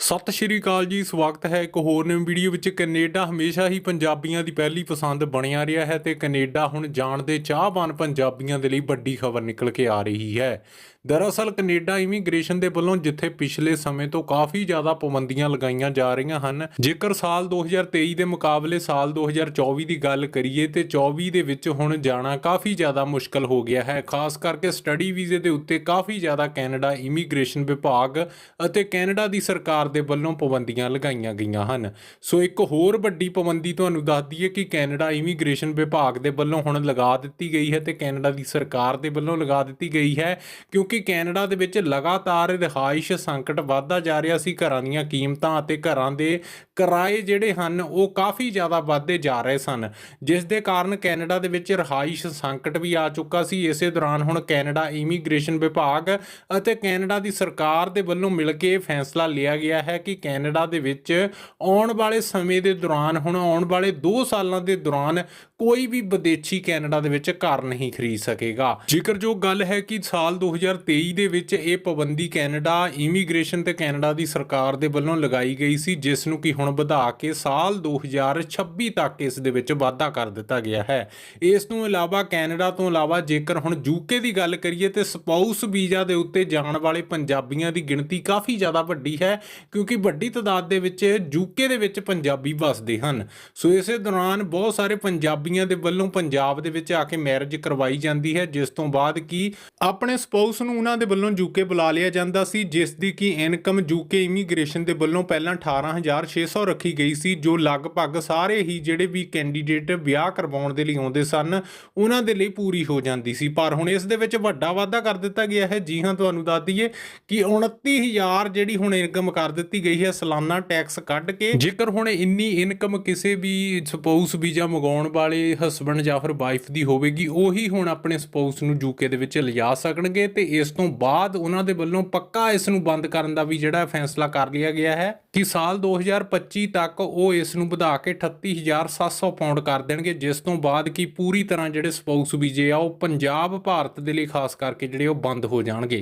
ਸਤਿ ਸ਼੍ਰੀ ਅਕਾਲ ਜੀ, ਸਵਾਗਤ ਹੈ ਇੱਕ ਹੋਰ ਨਵੀਂ ਵੀਡੀਓ ਵਿੱਚ। ਕੈਨੇਡਾ ਹਮੇਸ਼ਾ ਹੀ ਪੰਜਾਬੀਆਂ ਦੀ ਪਹਿਲੀ ਪਸੰਦ ਬਣਿਆ ਰਿਹਾ ਹੈ ਤੇ ਕੈਨੇਡਾ ਹੁਣ ਜਾਣ ਦੇ ਚਾਹਵਾਨ ਪੰਜਾਬੀਆਂ ਦੇ ਲਈ ਵੱਡੀ ਖਬਰ ਨਿਕਲ ਕੇ ਆ ਰਹੀ ਹੈ। ਦਰਅਸਲ ਕੈਨੇਡਾ ਇਮੀਗ੍ਰੇਸ਼ਨ ਦੇ ਵੱਲੋਂ ਜਿੱਥੇ ਪਿਛਲੇ ਸਮੇਂ ਤੋਂ ਕਾਫੀ ਜ਼ਿਆਦਾ ਪਾਬੰਦੀਆਂ ਲਗਾਈਆਂ ਜਾ ਰਹੀਆਂ ਹਨ, ਜੇਕਰ ਸਾਲ 2023 ਦੇ ਮੁਕਾਬਲੇ ਸਾਲ 2024 ਦੀ ਗੱਲ ਕਰੀਏ ਤੇ 24 ਦੇ ਵਿੱਚ ਹੁਣ ਜਾਣਾ ਕਾਫੀ ਜ਼ਿਆਦਾ ਮੁਸ਼ਕਲ ਹੋ ਗਿਆ ਹੈ। ਖਾਸ ਕਰਕੇ ਸਟੱਡੀ ਵੀਜ਼ੇ ਦੇ ਉੱਤੇ ਕਾਫੀ ਜ਼ਿਆਦਾ ਕੈਨੇਡਾ ਇਮੀਗ੍ਰੇਸ਼ਨ ਵਿਭਾਗ ਅਤੇ ਕੈਨੇਡਾ ਦੀ ਸਰਕਾਰ ਦੇ ਵੱਲੋਂ ਪਾਬੰਦੀਆਂ ਲਗਾਈਆਂ ਗਈਆਂ ਹਨ। ਸੋ ਇੱਕ ਹੋਰ ਵੱਡੀ ਪਾਬੰਦੀ ਤੁਹਾਨੂੰ ਦੱਸ ਦਈਏ ਕਿ ਕੈਨੇਡਾ ਇਮੀਗ੍ਰੇਸ਼ਨ ਵਿਭਾਗ ਦੇ ਵੱਲੋਂ ਹੁਣ ਲਗਾ ਦਿੱਤੀ ਗਈ ਹੈ ਤੇ ਕੈਨੇਡਾ ਦੀ ਸਰਕਾਰ ਦੇ ਵੱਲੋਂ ਲਗਾ ਦਿੱਤੀ ਗਈ ਹੈ, ਕਿਉਂਕਿ ਕੈਨੇਡਾ ਦੇ ਵਿੱਚ ਲਗਾਤਾਰ ਰਿਹਾਇਸ਼ ਸੰਕਟ ਵਧਦਾ ਜਾ ਰਿਹਾ ਸੀ। ਘਰਾਂ ਦੀਆਂ ਕੀਮਤਾਂ ਅਤੇ ਘਰਾਂ ਦੇ ਕਿਰਾਏ ਜਿਹੜੇ ਹਨ, ਉਹ ਕਾਫੀ ਜ਼ਿਆਦਾ ਵਧਦੇ ਜਾ ਰਹੇ ਸਨ। ਜਿਸ ਦੇ ਕਾਰਨ ਕੈਨੇਡਾ ਦੇ ਵਿੱਚ ਰਿਹਾਇਸ਼ ਸੰਕਟ ਵੀ ਆ ਚੁੱਕਾ ਸੀ। ਇਸੇ ਦੌਰਾਨ ਹੁਣ ਕੈਨੇਡਾ ਇਮੀਗ੍ਰੇਸ਼ਨ ਵਿਭਾਗ ਅਤੇ ਕੈਨੇਡਾ ਦੀ ਸਰਕਾਰ ਦੇ ਵੱਲੋਂ ਮਿਲ ਕੇ ਇਹ ਫੈਸਲਾ ਲਿਆ ਗਿਆ ਹੈ ਕਿ ਕੈਨੇਡਾ ਦੇ ਵਿੱਚ ਆਉਣ ਵਾਲੇ ਸਮੇਂ ਦੇ ਦੌਰਾਨ, ਹੁਣ ਆਉਣ ਵਾਲੇ 2 ਸਾਲਾਂ ਦੇ ਦੌਰਾਨ ਕੋਈ ਵੀ ਵਿਦੇਸ਼ੀ ਕੈਨੇਡਾ ਦੇ ਵਿੱਚ ਘਰ ਨਹੀਂ ਖਰੀਦ ਸਕੇਗਾ। ਜ਼ਿਕਰ ਜੋ ਗੱਲ ਹੈ ਕਿ ਸਾਲ 2023 ਦੇ ਵਿੱਚ ਇਹ ਪਾਬੰਦੀ ਕੈਨੇਡਾ, ਇਮੀਗ੍ਰੇਸ਼ਨ ਤੇ ਕੈਨੇਡਾ ਦੀ ਸਰਕਾਰ ਦੇ ਵੱਲੋਂ ਲਗਾਈ ਗਈ ਸੀ, ਜਿਸ ਨੂੰ ਕਿ ਹੁਣ ਵਧਾ ਕੇ ਸਾਲ 2026 ਤੱਕ ਇਸ ਦੇ ਵਿੱਚ ਵਾਧਾ ਕਰ ਦਿੱਤਾ ਗਿਆ ਹੈ। ਇਸ ਤੋਂ ਇਲਾਵਾ ਕੈਨੇਡਾ ਤੋਂ ਇਲਾਵਾ ਜੇਕਰ ਹੁਣ ਯੂਕੇ ਦੀ ਗੱਲ ਕਰੀਏ ਤੇ ਸਪਾਊਸ ਵੀਜ਼ਾ ਦੇ ਉੱਤੇ ਜਾਣ ਵਾਲੇ ਪੰਜਾਬੀਆਂ ਦੀ ਗਿਣਤੀ ਕਾਫੀ ਜ਼ਿਆਦਾ ਵੱਡੀ ਹੈ ਕਿਉਂਕਿ ਵੱਡੀ ਤਾਦਾਦ ਦੇ ਵਿੱਚ ਯੂਕੇ ਦੇ ਵਿੱਚ ਪੰਜਾਬੀ ਵੱਸਦੇ ਹਨ। ਸੋ ਇਸੇ ਦੌਰਾਨ ਬਹੁਤ ਸਾਰੇ ਪੰਜਾਬੀਆਂ ਦੇ ਵੱਲੋਂ ਪੰਜਾਬ ਦੇ ਵਿੱਚ ਆ ਕੇ ਮੈਰਿਜ ਕਰਵਾਈ ਜਾਂਦੀ ਹੈ, ਜਿਸ ਤੋਂ ਬਾਅਦ ਕੀ ਆਪਣੇ ਸਪਾਊਸ ਨੂੰ ਉਹਨਾਂ ਦੇ ਵੱਲੋਂ ਯੂਕੇ ਬੁਲਾ ਲਿਆ ਜਾਂਦਾ ਸੀ, ਜਿਸ ਦੀ ਕੀ ਇਨਕਮ ਯੂਕੇ ਇਮੀਗ੍ਰੇਸ਼ਨ ਦੇ ਵੱਲੋਂ ਪਹਿਲਾਂ 18600 ਰੱਖੀ ਗਈ ਸੀ, ਜੋ ਲਗਭਗ ਸਾਰੇ ਹੀ ਜਿਹੜੇ ਵੀ ਕੈਂਡੀਡੇਟ ਵਿਆਹ ਕਰਵਾਉਣ ਦੇ ਲਈ ਆਉਂਦੇ ਸਨ, ਉਹਨਾਂ ਦੇ ਲਈ ਪੂਰੀ ਹੋ ਜਾਂਦੀ ਸੀ। ਪਰ ਹੁਣ ਇਸ ਦੇ ਵਿੱਚ ਵੱਡਾ ਵਾਧਾ ਕਰ ਦਿੱਤਾ ਗਿਆ ਹੈ। ਜੀ ਹਾਂ, ਤੁਹਾਨੂੰ ਦੱਸ ਦਈਏ ਕਿ 29000 ਜਿਹੜੀ ਹੁਣ ਇਨਕਮ ਕਰ ਦਿੱਤੀ ਗਈ ਹੈ ਸਾਲਾਨਾ ਟੈਕਸ ਕੱਢ ਕੇ। ਜੇਕਰ ਹੁਣ ਇੰਨੀ ਇਨਕਮ ਕਿਸੇ ਵੀ ਸਪਾਊਸ ਵੀਜ਼ਾ ਮੰਗਾਉਣ ਵਾਲੇ ਹਸਬੰਡ ਜਾਂ ਫਿਰ ਵਾਈਫ ਦੀ ਹੋਵੇਗੀ, ਉਹੀ ਹੁਣ ਆਪਣੇ ਸਪਾਊਸ ਨੂੰ ਯੂਕੇ ਦੇ ਵਿੱਚ ਲਿਜਾ ਸਕਣਗੇ ਤੇ ਇਸ ਤੋਂ ਬਾਅਦ ਉਹਨਾਂ ਦੇ ਵੱਲੋਂ ਪੱਕਾ ਇਸ ਨੂੰ ਬੰਦ ਕਰਨ ਦਾ ਵੀ ਜਿਹੜਾ ਫੈਸਲਾ ਕਰ ਲਿਆ ਗਿਆ ਹੈ ਕਿ ਸਾਲ 2025 ਤੱਕ ਉਹ ਇਸ ਨੂੰ ਵਧਾ ਕੇ 38700 ਪਾਉਂਡ ਕਰ ਦੇਣਗੇ, ਜਿਸ ਤੋਂ ਬਾਅਦ ਕੀ ਪੂਰੀ ਤਰ੍ਹਾਂ ਜਿਹੜੇ ਸਪਾਊਸ ਵੀਜ਼ੇ ਆ, ਉਹ ਪੰਜਾਬ, ਭਾਰਤ ਦੇ ਲਈ ਖਾਸ ਕਰਕੇ ਜਿਹੜੇ ਉਹ ਬੰਦ ਹੋ ਜਾਣਗੇ।